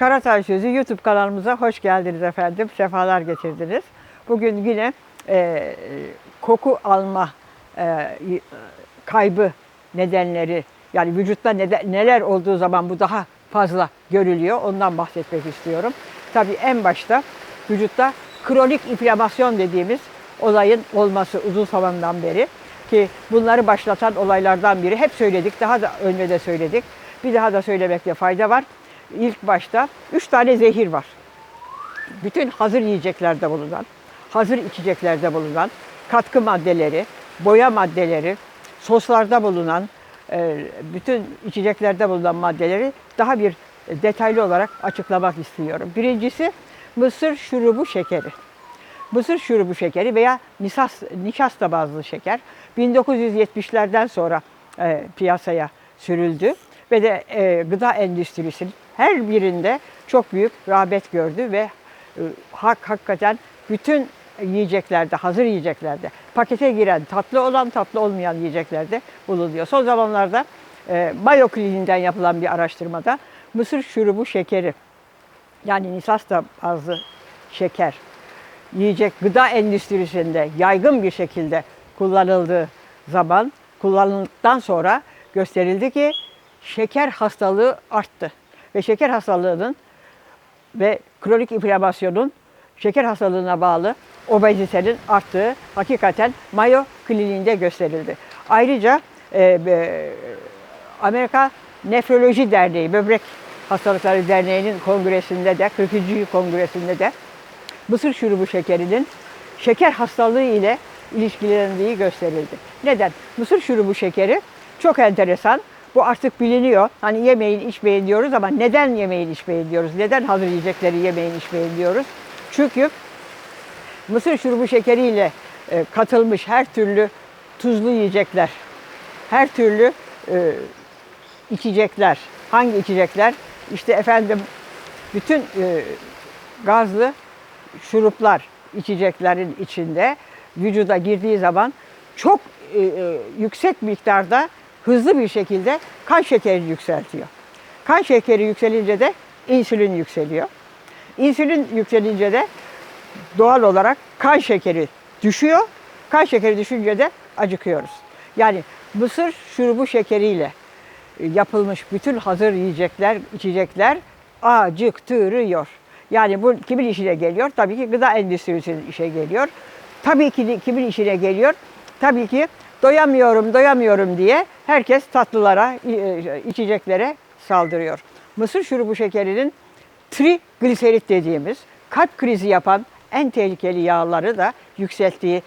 Karatay Sözü YouTube kanalımıza hoş geldiniz efendim. Sefalar getirdiniz. Bugün yine e, koku alma e, kaybı nedenleri yani vücutta nede- neler olduğu zaman bu daha fazla görülüyor. Ondan bahsetmek istiyorum. Tabii en başta vücutta kronik inflamasyon dediğimiz olayın olması uzun zamandan beri ki bunları başlatan olaylardan biri hep söyledik. Daha da önce de söyledik. Bir daha da söylemekte fayda var. İlk başta üç tane zehir var. Bütün hazır yiyeceklerde bulunan, hazır içeceklerde bulunan katkı maddeleri, boya maddeleri, soslarda bulunan, e, bütün içeceklerde bulunan maddeleri daha bir detaylı olarak açıklamak istiyorum. Birincisi mısır şurubu şekeri. Mısır şurubu şekeri veya nisas, nişasta bazlı şeker 1970'lerden sonra e, piyasaya sürüldü ve de e, gıda endüstrisinin her birinde çok büyük rağbet gördü ve e, hak hakikaten bütün yiyeceklerde, hazır yiyeceklerde, pakete giren tatlı olan tatlı olmayan yiyeceklerde bulunuyor. Son zamanlarda e, Mayo Kliniği'nden yapılan bir araştırmada mısır şurubu şekeri yani nişasta bazlı şeker yiyecek gıda endüstrisinde yaygın bir şekilde kullanıldığı zaman kullanıldıktan sonra gösterildi ki şeker hastalığı arttı. Ve şeker hastalığının ve kronik inflamasyonun şeker hastalığına bağlı obezitenin arttığı hakikaten Mayo Kliniği'nde gösterildi. Ayrıca e, e, Amerika Nefroloji Derneği, Böbrek Hastalıkları Derneği'nin kongresinde de, 40. kongresinde de mısır şurubu şekerinin şeker hastalığı ile ilişkilendiği gösterildi. Neden? Mısır şurubu şekeri çok enteresan. Bu artık biliniyor. Hani yemeyin içmeyin diyoruz ama neden yemeyin içmeyin diyoruz? Neden hazır yiyecekleri yemeyin içmeyin diyoruz? Çünkü mısır şurubu şekeriyle e, katılmış her türlü tuzlu yiyecekler, her türlü e, içecekler, hangi içecekler? İşte efendim bütün e, gazlı şuruplar içeceklerin içinde vücuda girdiği zaman çok yüksek miktarda hızlı bir şekilde kan şekerini yükseltiyor. Kan şekeri yükselince de insülin yükseliyor. İnsülin yükselince de doğal olarak kan şekeri düşüyor. Kan şekeri düşünce de acıkıyoruz. Yani mısır şurubu şekeriyle e, yapılmış bütün hazır yiyecekler, içecekler acıktırıyor. Yani bu kimin işine geliyor? Tabii ki gıda endüstrisinin işe geliyor. Tabii ki kimin işine geliyor? Tabii ki doyamıyorum, doyamıyorum diye herkes tatlılara, e, içeceklere saldırıyor. Mısır şurubu şekerinin trigliserit dediğimiz kalp krizi yapan en tehlikeli yağları da yükselttiği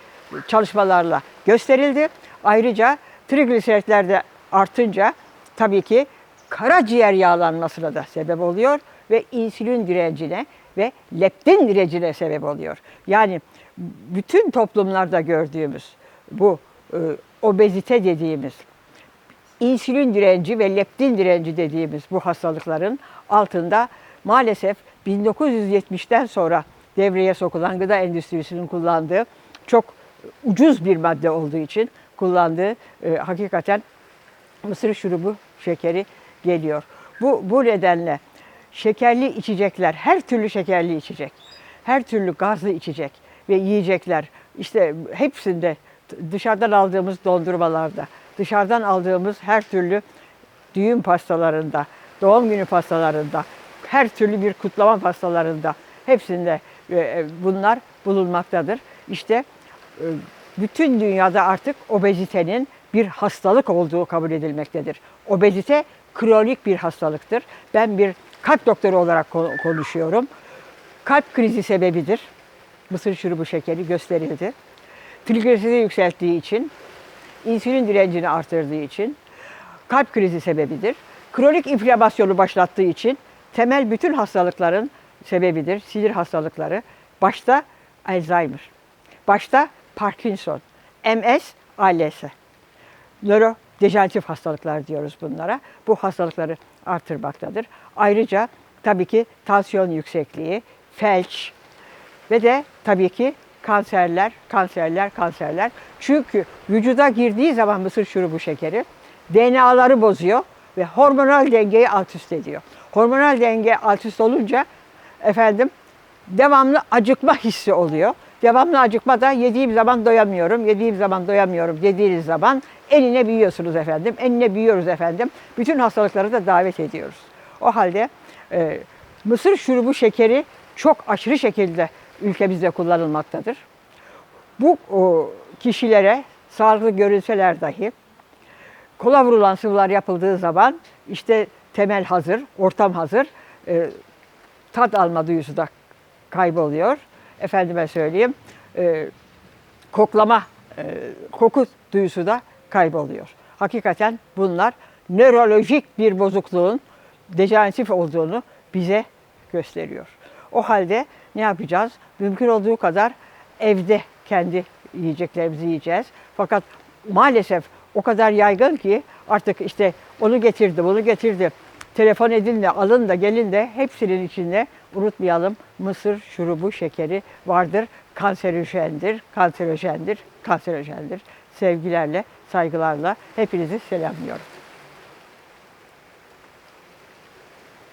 çalışmalarla gösterildi. Ayrıca trigliseritler de artınca tabii ki karaciğer yağlanmasına da sebep oluyor ve insülin direncine ve leptin direncine sebep oluyor. Yani bütün toplumlarda gördüğümüz bu e, obezite dediğimiz insülin direnci ve leptin direnci dediğimiz bu hastalıkların altında maalesef 1970'ten sonra devreye sokulan gıda endüstrisinin kullandığı çok ucuz bir madde olduğu için kullandığı e, hakikaten mısır şurubu şekeri geliyor. Bu, bu nedenle şekerli içecekler, her türlü şekerli içecek, her türlü gazlı içecek ve yiyecekler işte hepsinde dışarıdan aldığımız dondurmalarda, dışarıdan aldığımız her türlü düğün pastalarında, doğum günü pastalarında, her türlü bir kutlama pastalarında hepsinde e, bunlar bulunmaktadır. İşte e, bütün dünyada artık obezitenin bir hastalık olduğu kabul edilmektedir. Obezite kronik bir hastalıktır. Ben bir kalp doktoru olarak konuşuyorum. Kalp krizi sebebidir. Mısır şurubu şekeri gösterildi. Trigliseridi yükselttiği için, insülin direncini artırdığı için kalp krizi sebebidir. Kronik inflamasyonu başlattığı için temel bütün hastalıkların sebebidir. Sinir hastalıkları. Başta Alzheimer, başta Parkinson, MS, ALS. Nörodejeneratif hastalıklar diyoruz bunlara. Bu hastalıkları artırmaktadır. Ayrıca tabii ki tansiyon yüksekliği, felç ve de tabii ki kanserler, kanserler, kanserler. Çünkü vücuda girdiği zaman mısır şurubu şekeri DNA'ları bozuyor. ve hormonal dengeyi alt üst ediyor. Hormonal denge alt üst olunca efendim devamlı acıkma hissi oluyor. Devamlı acıkma da yediğim zaman doyamıyorum, yediğim zaman doyamıyorum dediğiniz zaman eline büyüyorsunuz efendim. Eline büyüyoruz efendim. Bütün hastalıkları da davet ediyoruz. O halde e, mısır şurubu şekeri çok aşırı şekilde ülkemizde kullanılmaktadır. Bu kişilere sağlıklı görünseler dahi kola vurulan sıvılar yapıldığı zaman işte temel hazır, ortam hazır, e, tat alma duyusu da kayboluyor. Efendime söyleyeyim, e, koklama, e, koku duyusu da kayboluyor. Hakikaten bunlar nörolojik bir bozukluğun dejeneratif olduğunu bize gösteriyor. O halde ne yapacağız? Mümkün olduğu kadar evde kendi yiyeceklerimizi yiyeceğiz. Fakat maalesef o kadar yaygın ki artık işte onu getirdi, bunu getirdi. Telefon edin de, alın da, gelin de hepsinin içinde unutmayalım mısır şurubu şekeri vardır. Kanserojendir, kanserojendir, kanserojendir. Sevgilerle, saygılarla hepinizi selamlıyorum.